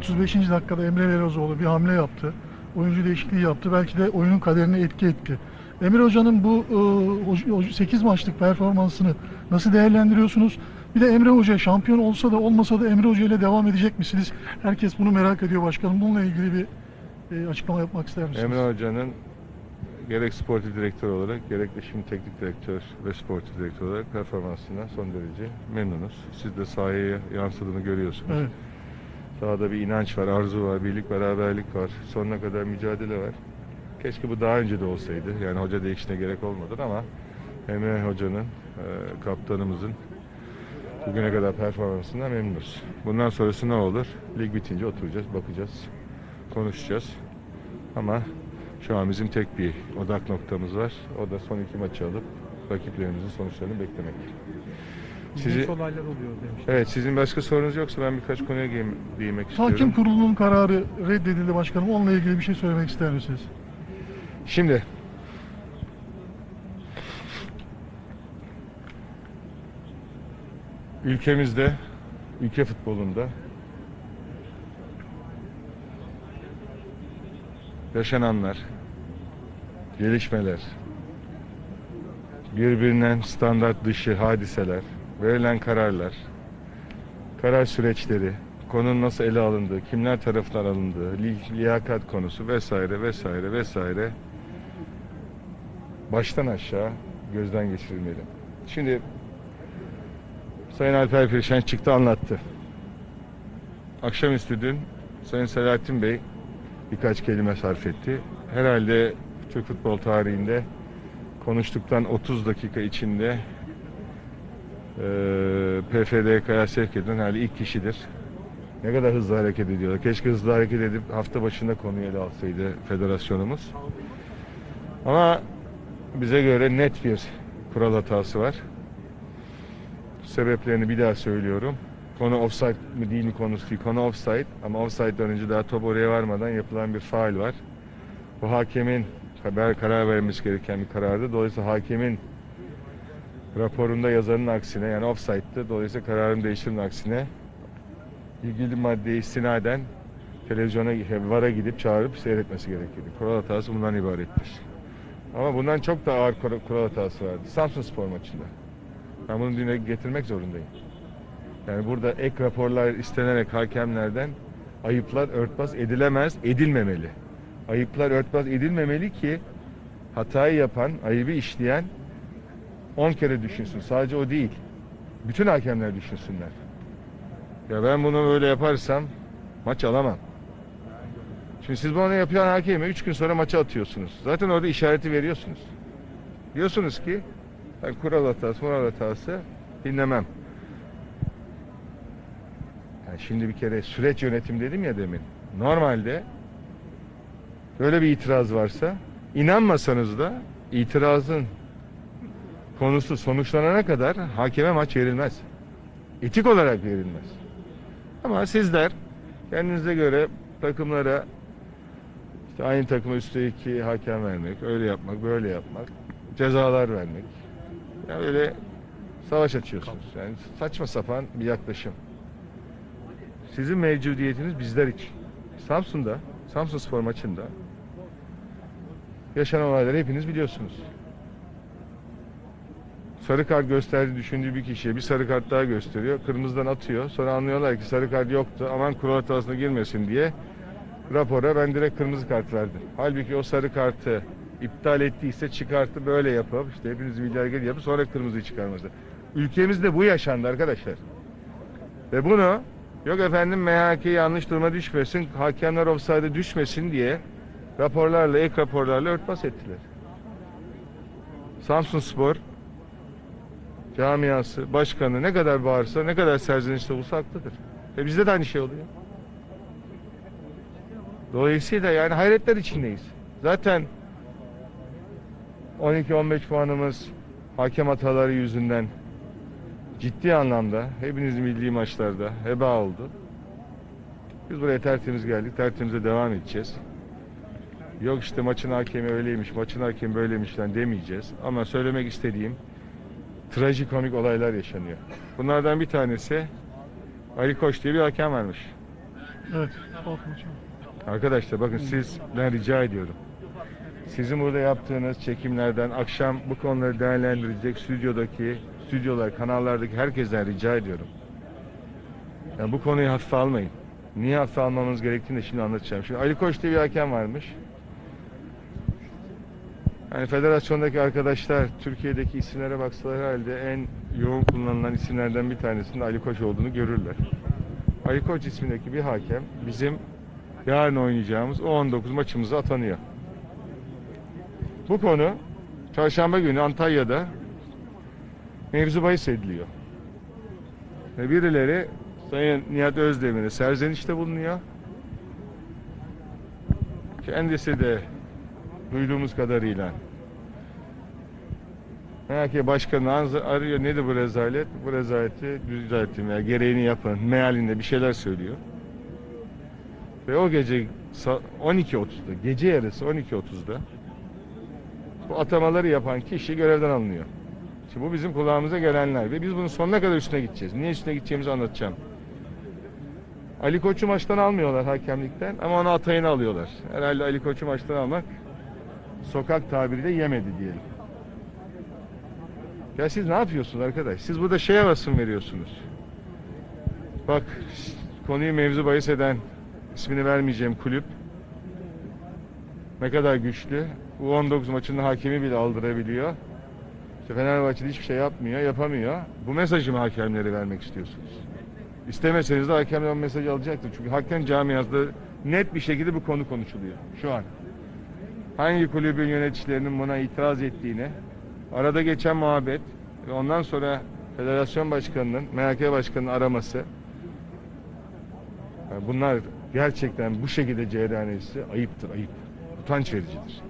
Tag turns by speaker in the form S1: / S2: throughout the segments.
S1: 35. dakikada Emre Belözoğlu bir hamle yaptı. Oyuncu değişikliği yaptı. Belki de oyunun kaderine etki etti. Emre Hoca'nın bu e, 8 maçlık performansını nasıl değerlendiriyorsunuz? Bir de Emre Hoca şampiyon olsa da olmasa da Emre Hoca ile devam edecek misiniz? Herkes bunu merak ediyor başkanım. Bununla ilgili bir e, açıklama yapmak ister misiniz?
S2: Emre Hoca'nın gerek sportif direktör olarak gerek de şimdi teknik direktör ve sportif direktör olarak performansından son derece memnunuz. Siz de sahaya yansıdığını görüyorsunuz.
S1: Evet.
S2: Sahada bir inanç var, arzu var, birlik, beraberlik var. Sonuna kadar mücadele var. Keşke bu daha önce de olsaydı. Yani hoca değişine gerek olmadı ama Emre Hoca'nın, e, kaptanımızın bugüne kadar performansından memnunuz. Bundan sonrası ne olur? Lig bitince oturacağız, bakacağız, konuşacağız. Ama şu an bizim tek bir odak noktamız var. O da son iki maçı alıp rakiplerimizin sonuçlarını beklemek. Sizi,
S3: İlginç olaylar oluyor demiş.
S2: evet sizin başka sorunuz yoksa ben birkaç konuya giyim- değinmek istiyorum.
S1: Hakim kurulunun kararı reddedildi başkanım. Onunla ilgili bir şey söylemek ister misiniz?
S2: Şimdi ülkemizde, ülke futbolunda yaşananlar, gelişmeler, birbirinden standart dışı hadiseler, verilen kararlar, karar süreçleri, konunun nasıl ele alındığı, kimler tarafından alındığı, li- liyakat konusu vesaire vesaire vesaire baştan aşağı gözden geçirilmeli. Şimdi Sayın Alper Pirşen çıktı anlattı. Akşamüstü dün Sayın Selahattin Bey birkaç kelime sarf etti. Herhalde Türk futbol tarihinde konuştuktan 30 dakika içinde PFDK'ya sevk edilen herhalde ilk kişidir. Ne kadar hızlı hareket ediyorlar. Keşke hızlı hareket edip hafta başında konuyu ele alsaydı federasyonumuz. Ama bize göre net bir kural hatası var. Sebeplerini bir daha söylüyorum. Konu offside mi değil mi konusu değil. Konu offside ama offside'dan önce daha top oraya varmadan yapılan bir faal var. Bu hakemin karar vermesi gereken bir karardı. Dolayısıyla hakemin raporunda yazanın aksine yani offside'dı. Dolayısıyla kararın değiştirinin aksine ilgili maddeye istinaden televizyona, VAR'a gidip çağırıp seyretmesi gerekiyordu. Kural hatası bundan ibarettir. Ama bundan çok daha ağır kur- kural hatası vardı. Samsun Spor maçında. Ben bunu dile getirmek zorundayım. Yani burada ek raporlar istenerek hakemlerden ayıplar örtbas edilemez, edilmemeli. Ayıplar örtbas edilmemeli ki hatayı yapan, ayıbı işleyen 10 kere düşünsün. Sadece o değil. Bütün hakemler düşünsünler. Ya ben bunu böyle yaparsam maç alamam. Şimdi siz bunu yapan hakemi 3 gün sonra maça atıyorsunuz. Zaten orada işareti veriyorsunuz. Diyorsunuz ki ben kural hatası, kural hatası dinlemem. Yani şimdi bir kere süreç yönetim dedim ya demin. Normalde böyle bir itiraz varsa inanmasanız da itirazın konusu sonuçlanana kadar hakeme maç verilmez. Etik olarak verilmez. Ama sizler kendinize göre takımlara işte aynı takıma üstte iki hakem vermek, öyle yapmak, böyle yapmak, cezalar vermek. Yani öyle savaş açıyorsunuz. Yani saçma sapan bir yaklaşım. Sizin mevcudiyetiniz bizler için. Samsun'da, Samsun Spor maçında yaşanan olayları hepiniz biliyorsunuz. Sarı kart gösterdi düşündüğü bir kişiye bir sarı kart daha gösteriyor. Kırmızıdan atıyor. Sonra anlıyorlar ki sarı kart yoktu. Aman kural hatasına girmesin diye rapora ben direkt kırmızı kart verdim. Halbuki o sarı kartı iptal ettiyse çıkarttı böyle yapıp işte hepiniz bilgi hareket yapıp sonra kırmızıyı çıkarması. Ülkemizde bu yaşandı arkadaşlar. Ve bunu yok efendim MHK yanlış duruma düşmesin, hakemler offside'e düşmesin diye raporlarla, ek raporlarla örtbas ettiler. Samsun Spor camiası, başkanı ne kadar bağırsa, ne kadar serzenişte olsa haklıdır. Ve bizde de aynı şey oluyor. Dolayısıyla yani hayretler içindeyiz. Zaten 12-15 puanımız hakem hataları yüzünden ciddi anlamda hepinizin bildiği maçlarda heba oldu. Biz buraya tertemiz geldik. Tertemize devam edeceğiz. Yok işte maçın hakemi öyleymiş, maçın hakemi böyleymiş demeyeceğiz. Ama söylemek istediğim trajikomik olaylar yaşanıyor. Bunlardan bir tanesi Ali Koç diye bir hakem varmış.
S1: Evet.
S2: Arkadaşlar bakın sizden rica ediyorum. Sizin burada yaptığınız çekimlerden akşam bu konuları değerlendirecek stüdyodaki, stüdyolar, kanallardaki herkesten rica ediyorum. Yani bu konuyu hafife almayın. Niye hafife almamız gerektiğini de şimdi anlatacağım. Şimdi Ali Koç diye bir hakem varmış. Yani federasyondaki arkadaşlar Türkiye'deki isimlere baksalar herhalde en yoğun kullanılan isimlerden bir tanesinin Ali Koç olduğunu görürler. Ali Koç ismindeki bir hakem bizim yarın oynayacağımız o 19 maçımıza atanıyor. Bu konu çarşamba günü Antalya'da mevzu bahis ediliyor. Ve birileri Sayın Nihat Özdemir'e serzenişte bulunuyor. Kendisi de duyduğumuz kadarıyla MHK Başkanı arıyor nedir bu rezalet? Bu rezaleti düzeltin veya gereğini yapın mealinde bir şeyler söylüyor. Ve o gece sa- 12.30'da, gece yarısı 12.30'da bu atamaları yapan kişi görevden alınıyor. Şimdi bu bizim kulağımıza gelenler ve biz bunun sonuna kadar üstüne gideceğiz. Niye üstüne gideceğimizi anlatacağım. Ali Koç'u maçtan almıyorlar hakemlikten ama ona atayını alıyorlar. Herhalde Ali Koç'u maçtan almak sokak tabiriyle yemedi diyelim. Ya siz ne yapıyorsunuz arkadaş? Siz burada şey havası mı veriyorsunuz? Bak konuyu mevzu bahis eden ismini vermeyeceğim kulüp ne kadar güçlü. U19 maçında hakemi bile aldırabiliyor. İşte Fenerbahçe'de hiçbir şey yapmıyor, yapamıyor. Bu mesajı mı hakemlere vermek istiyorsunuz? İstemeseniz de hakemler o mesajı alacaktır. Çünkü hakem camiasında net bir şekilde bu konu konuşuluyor şu an. Hangi kulübün yöneticilerinin buna itiraz ettiğini, arada geçen muhabbet ve ondan sonra federasyon başkanının, MHK başkanının araması. Bunlar gerçekten bu şekilde cereyan etse ayıptır, ayıp. Utanç vericidir.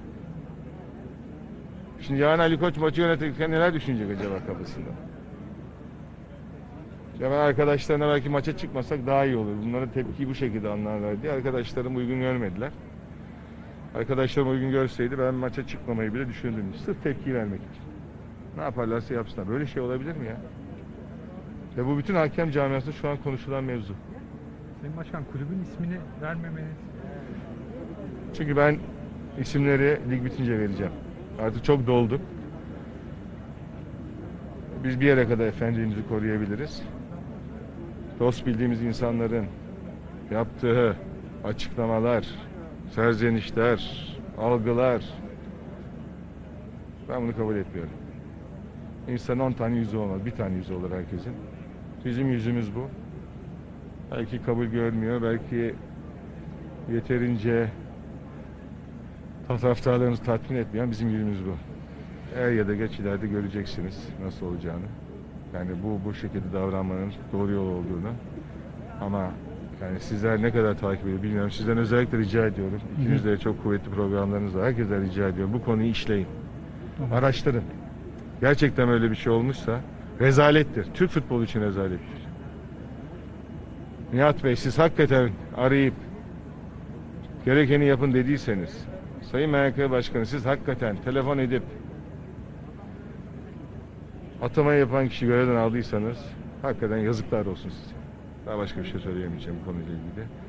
S2: Şimdi yarın Ali Koç maçı yönetirken neler düşünecek acaba kafasında? Ya ben arkadaşlarına belki maça çıkmasak daha iyi olur. Bunların tepkiyi bu şekilde anlarlar diye arkadaşlarım uygun görmediler. Arkadaşlarım uygun görseydi ben maça çıkmamayı bile düşündüm. Sırf tepki vermek için. Ne yaparlarsa yapsınlar. Böyle şey olabilir mi ya? Ve bu bütün hakem camiasında şu an konuşulan mevzu.
S3: Sayın Başkan kulübün ismini vermemeniz
S2: Çünkü ben isimleri lig bitince vereceğim. Artık çok dolduk. Biz bir yere kadar efendiliğimizi koruyabiliriz. Dost bildiğimiz insanların yaptığı açıklamalar, serzenişler, algılar ben bunu kabul etmiyorum. İnsanın 10 tane yüzü olmaz. Bir tane yüzü olur herkesin. Bizim yüzümüz bu. Belki kabul görmüyor, belki yeterince taraftarlarımızı tatmin etmeyen bizim yüzümüz bu. Er ya da geç ileride göreceksiniz nasıl olacağını. Yani bu bu şekilde davranmanın doğru yol olduğunu. Ama yani sizler ne kadar takip ediyor bilmiyorum. Sizden özellikle rica ediyorum. İkiniz de çok kuvvetli programlarınız var. Herkese rica ediyorum. Bu konuyu işleyin. Araştırın. Gerçekten öyle bir şey olmuşsa rezalettir. Türk futbolu için rezalettir. Nihat Bey siz hakikaten arayıp gerekeni yapın dediyseniz Sayın MHK Başkanı siz hakikaten telefon edip atama yapan kişi görevden aldıysanız hakikaten yazıklar olsun size. Daha başka bir şey söyleyemeyeceğim bu konuyla ilgili.